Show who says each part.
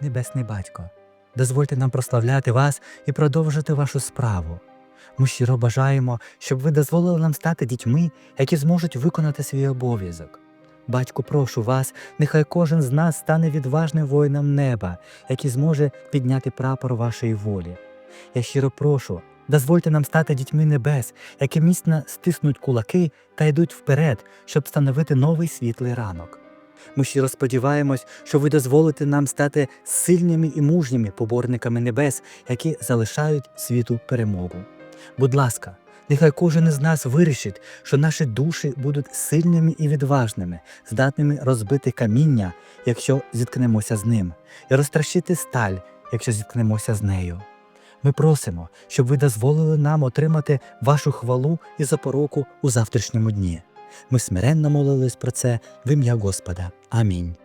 Speaker 1: Небесний Батько, дозвольте нам прославляти вас і продовжити вашу справу. Ми щиро бажаємо, щоб ви дозволили нам стати дітьми, які зможуть виконати свій обов'язок. Батьку, прошу вас, нехай кожен з нас стане відважним воїном неба, який зможе підняти прапор вашої волі. Я щиро прошу, дозвольте нам стати дітьми небес, які міцно стиснуть кулаки та йдуть вперед, щоб встановити новий світлий ранок. Ми щиро сподіваємось, що ви дозволите нам стати сильними і мужніми поборниками небес, які залишають світу перемогу. Будь ласка, нехай кожен із нас вирішить, що наші душі будуть сильними і відважними, здатними розбити каміння, якщо зіткнемося з ним, і розтрощити сталь, якщо зіткнемося з нею. Ми просимо, щоб ви дозволили нам отримати вашу хвалу і запоруку у завтрашньому дні. Ми смиренно молились про це в ім'я Господа. Амінь.